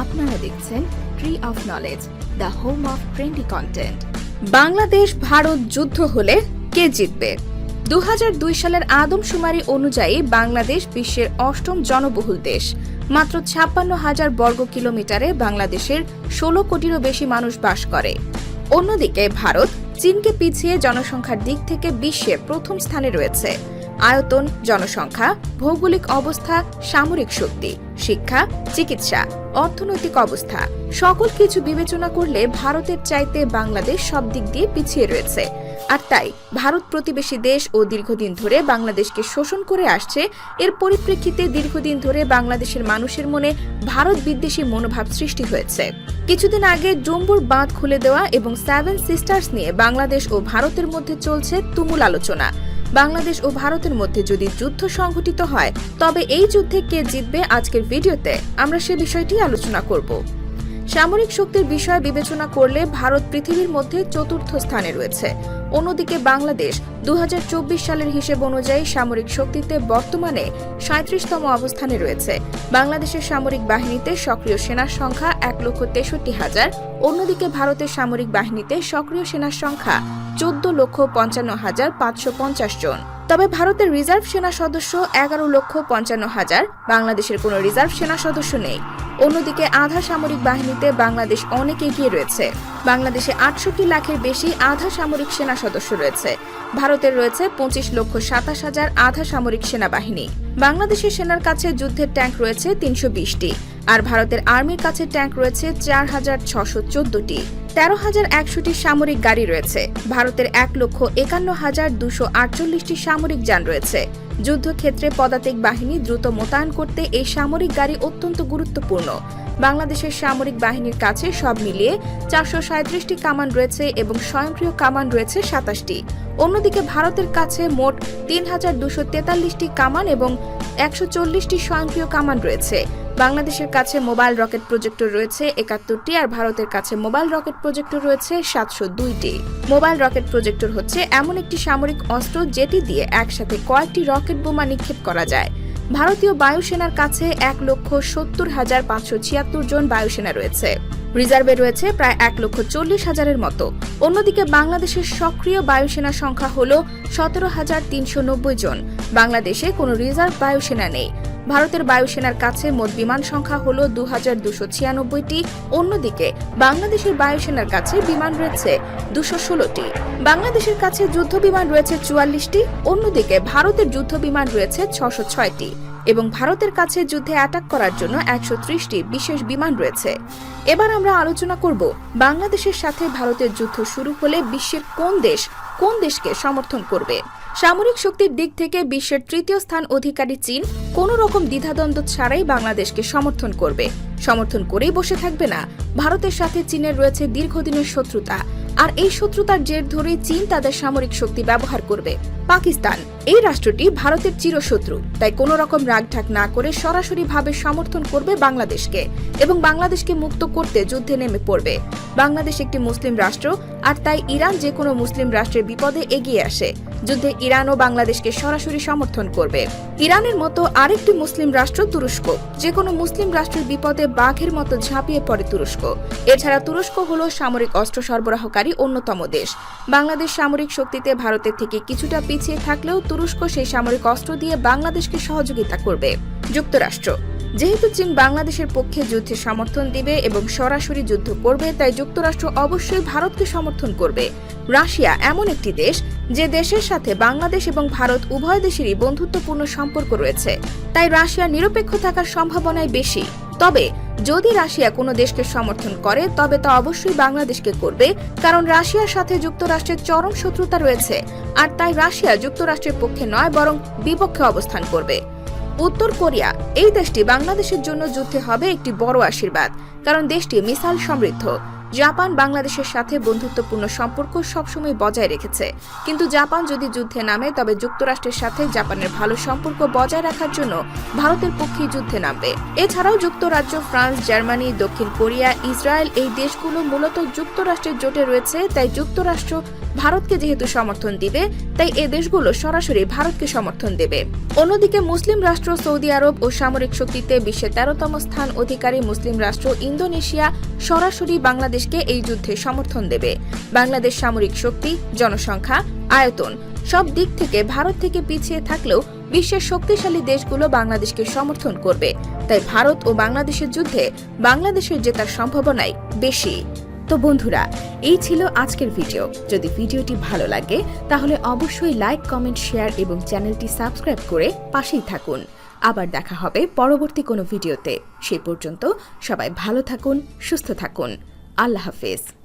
আপনারা দেখছেন tree of knowledge the home of trendy content Bangladesh, Bharat যুদ্ধ হলে কে জিতবে? দু হাজার দুই সালের আদমশুমারি অনুযায়ী বাংলাদেশ বিশ্বের অষ্টম জনবহুল দেশ। মাত্র ছাপ্পান্ন হাজার বর্গ কিলোমিটারে বাংলাদেশের ষোলো কোটিরও বেশি মানুষ বাস করে। অন্যদিকে ভারত, চীনকে পিছিয়ে জনসংখ্যার দিক থেকে বিশ্বে প্রথম স্থানে রয়েছে। আয়তন, জনসংখ্যা, ভৌগোলিক অবস্থা, সামরিক শক্তি, শিক্ষা, চিকিৎসা, অর্থনৈতিক অবস্থা, সকল কিছু বিবেচনা করলে ভারতের চাইতে বাংলাদেশ সব দিক দিয়ে পিছিয়ে রয়েছে। আর তাই, ভারত প্রতিবেশী দেশ ও দীর্ঘদিন ধরে বাংলাদেশকে শোষণ করে আসছে, এর পরিপ্রেক্ষিতে দীর্ঘদিন ধরে বাংলাদেশের মানুষের মনে ভারত বিদ্বেষী মনোভাব সৃষ্টি হয়েছে। কিছুদিন আগে ডুম্বুর বাঁধ খুলে দেওয়া এবং সেভেন সিস্টার্স নিয়ে বাংলাদেশ ও ভারতের মধ্যে চলছে তুমুল আলোচনা। বাংলাদেশ ও ভারতের মধ্যে যদি যুদ্ধ সংঘটিত হয়, তবে এই যুদ্ধে কে জিতবে আজকের ভিডিওতে আমরা সে বিষয়টি আলোচনা করব। সামরিক শক্তির বিষয় বিবেচনা করলে ভারত পৃথিবীর মধ্যে চতুর্থ স্থানে রয়েছে। অন্যদিকে বাংলাদেশ দু হাজার চব্বিশ সালের হিসেব অনুযায়ী সামরিক শক্তিতে বর্তমানে সাঁত্রিশতম অবস্থানে রয়েছে। বাংলাদেশের সামরিক বাহিনীতে সক্রিয় সেনার সংখ্যা এক লক্ষ তেষট্টি হাজার। অন্যদিকে ভারতের সামরিক বাহিনীতে সক্রিয় সেনার সংখ্যা চোদ্দ লক্ষ পঞ্চান্ন হাজার পাঁচশো পঞ্চাশ জন। তবে ভারতের রিজার্ভ সেনা সদস্য এগারো লক্ষ পঞ্চান্ন হাজার, বাংলাদেশের কোনো রিজার্ভ সেনা সদস্য নেই। অন্যদিকে আধা সামরিক বাহিনীতে বাংলাদেশ অনেক এগিয়ে রয়েছে। বাংলাদেশে আটষট্টি লাখের বেশি আধা সামরিক সেনা সদস্য রয়েছে। ভারতের রয়েছে পঁচিশ লক্ষ সাতাশ হাজার আধা সামরিক সেনাবাহিনী। বাংলাদেশের সেনার কাছে যুদ্ধের ট্যাঙ্ক রয়েছে তিনশো বিশটি। আর ভারতের আর্মির কাছে ট্যাঙ্ক রয়েছে চার হাজার ছশো চোদ্দটি। তেরো হাজার একশোটি সামরিক গাড়ি রয়েছে। ভারতের এক লক্ষ একান্ন হাজার দুশো আটচল্লিশটি সামরিক যান রয়েছে। যুদ্ধক্ষেত্রে পদাতিক বাহিনী দ্রুত মোতায়েন করতে এই সামরিক গাড়ি অত্যন্ত গুরুত্বপূর্ণ। বাংলাদেশের সামরিক বাহিনীর কাছে সব মিলিয়ে চারশো সাঁত্রিশটি কামান রয়েছে এবং স্বয়ংক্রিয় কামান রয়েছে সাতাশটি। অন্যদিকে ভারতের কাছে মোট তিন হাজার দুশো তেতাল্লিশটি কামান এবং একশো চল্লিশটি স্বয়ংক্রিয় কামান রয়েছে। বাংলাদেশের কাছে মোবাইল রকেট প্রজেক্টর রয়েছে একাত্তরটি আর ভারতের কাছে মোবাইল রকেট প্রজেক্টর রয়েছে সাতশো দুইটি। মোবাইল রকেট প্রজেক্টর হচ্ছে এমন একটি সামরিক অস্ত্র যেটি দিয়ে একসাথে কয়েকটি রকেট বোমা নিক্ষেপ করা যায়। ভারতীয় বায়ুসেনার কাছে এক লক্ষ সত্তর হাজার পাঁচশো ছিয়াত্তর জন বায়ুসেনা রয়েছে। রিজার্ভে রয়েছে প্রায় এক লক্ষ চল্লিশ হাজারের মতো। অন্যদিকে বাংলাদেশের সক্রিয় বায়ুসেনা সংখ্যা হল সতেরো হাজার তিনশো নব্বই জন। বাংলাদেশে কোনো রিজার্ভ বায়ুসেনা নেই। ভারতের বায়ুসেনার কাছে মোট বিমান সংখ্যা হল দু হাজার দুশো ছিয়ানব্বইটি। অন্যদিকে, বাংলাদেশের বায়ুসেনার কাছে বিমান রয়েছে দুশো ষোলোটি। বাংলাদেশের কাছে যুদ্ধ বিমান রয়েছে চুয়াল্লিশটি। অন্যদিকে, ভারতের যুদ্ধ বিমান রয়েছে ছশো ছয়টি। এবং ভারতের কাছে যুদ্ধে অ্যাটাক করার জন্য একশো ত্রিশটি বিশেষ বিমান রয়েছে। এবার আমরা আলোচনা করব বাংলাদেশের সাথে ভারতের যুদ্ধ শুরু হলে বিশ্বের কোন দেশ কোন দেশকে সমর্থন করবে? সামরিক শক্তির দিক থেকে বিশ্বের তৃতীয় স্থান অধিকারী চীন কোনো রকম দ্বিধাদ্বন্দ্ব ছাড়াই বাংলাদেশকে সমর্থন করবে। সমর্থন করেই বসে থাকবে না। ভারতের সাথে চীনের রয়েছে দীর্ঘদিনের শত্রুতা। আর এই শত্রুতার জের ধরে চীন তাদের সামরিক শক্তি ব্যবহার করবে। পাকিস্তান এই রাষ্ট্রটি ভারতের চিরশত্রু, তাই কোনো রকম রাগঢাক না করে সরাসরি ভাবে সমর্থন করবে বাংলাদেশকে এবং বাংলাদেশকে মুক্ত করতে যুদ্ধে নেমে পড়বে। বাংলাদেশ একটি মুসলিম রাষ্ট্র, আর তাই ইরান যে কোনো মুসলিম রাষ্ট্রের বিপদে এগিয়ে আসে। যুদ্ধে ইরান ও বাংলাদেশকে সরাসরি সমর্থন করবে। ইরানের মতো আরেকটি মুসলিম রাষ্ট্র তুরস্ক যে কোনো মুসলিম রাষ্ট্রের বিপদে বাঘের মতো ঝাঁপিয়ে পড়ে তুরস্ক। এছাড়া তুরস্ক হল সামরিক অস্ত্র সরবরাহকারী অন্যতম দেশ। বাংলাদেশ সামরিক শক্তিতে ভারতের থেকে কিছুটা পিছিয়ে থাকলেও তুরস্ক সেই সামরিক অস্ত্র দিয়ে বাংলাদেশকে সহযোগিতা করবে। যুক্তরাষ্ট্র, যেহেতু চীন বাংলাদেশের পক্ষে যুদ্ধে সমর্থন দিবে এবং সরাসরি যুদ্ধ করবে, তাই যুক্তরাষ্ট্র অবশ্যই ভারতকে সমর্থন করবে। রাশিয়া এমন একটি দেশ, যে দেশের সাথে বাংলাদেশ এবং ভারত উভয় দেশেরই বন্ধুত্বপূর্ণ সম্পর্ক রয়েছে। তাই রাশিয়া নিরপেক্ষ থাকার সম্ভাবনাই বেশি। তবে যদি রাশিয়া কোনো দেশকে সমর্থন করে, তবে তা অবশ্যই বাংলাদেশকে করবে, কারণ রাশিয়ার সাথে যুক্তরাষ্ট্রের চরম শত্রুতা রয়েছে, আর তাই রাশিয়া যুক্তরাষ্ট্রের পক্ষে নয়, বরং বিপক্ষে অবস্থান করবে। উত্তর কোরিয়া, এই দেশটি বাংলাদেশের জন্য যুদ্ধে হবে একটি বড় আশীর্বাদ, কারণ দেশটি মিসাইল সমৃদ্ধ। জাপান বাংলাদেশের সাথে বন্ধুত্বপূর্ণ সম্পর্ক সবসময় বজায় রেখেছে। কিন্তু জাপান যদি যুদ্ধে নামে, তবে যুক্তরাষ্ট্রের সাথে জাপানের ভালো সম্পর্ক বজায় রাখার জন্য ভারতের পক্ষে যুদ্ধে নামবে। এছাড়াও যুক্তরাজ্য, ফ্রান্স, জার্মানি, দক্ষিণ কোরিয়া, ইসরায়েল এই দেশগুলো মূলত যুক্তরাষ্ট্রের জোটে রয়েছে, তাই যুক্তরাষ্ট্র ভারতকে যেহেতু সমর্থন দিবে, তাই এ দেশগুলো সরাসরি ভারতকে সমর্থন দেবে। অন্যদিকে মুসলিম রাষ্ট্র সৌদি আরব ও সামরিক শক্তিতে বিশ্বের তেরোতম স্থান অধিকারী মুসলিম রাষ্ট্র ইন্দোনেশিয়া সরাসরি বাংলাদেশকে এই যুদ্ধে সমর্থন দেবে। বাংলাদেশ সামরিক শক্তি, জনসংখ্যা, আয়তন সব দিক থেকে ভারত থেকে পিছিয়ে থাকলেও বিশ্বের শক্তিশালী দেশগুলো বাংলাদেশকে সমর্থন করবে। তাই ভারত ও বাংলাদেশের যুদ্ধে বাংলাদেশের জেতার সম্ভাবনাই বেশি। তো বন্ধুরা, এই ছিল আজকের ভিডিও। যদি ভিডিওটি ভালো লাগে, তাহলে অবশ্যই লাইক, কমেন্ট, শেয়ার এবং চ্যানেলটি সাবস্ক্রাইব করে পাশেই থাকুন। আবার দেখা হবে পরবর্তী কোনো ভিডিওতে। সে পর্যন্ত সবাই ভালো থাকুন, সুস্থ থাকুন। আল্লাহ হাফেজ।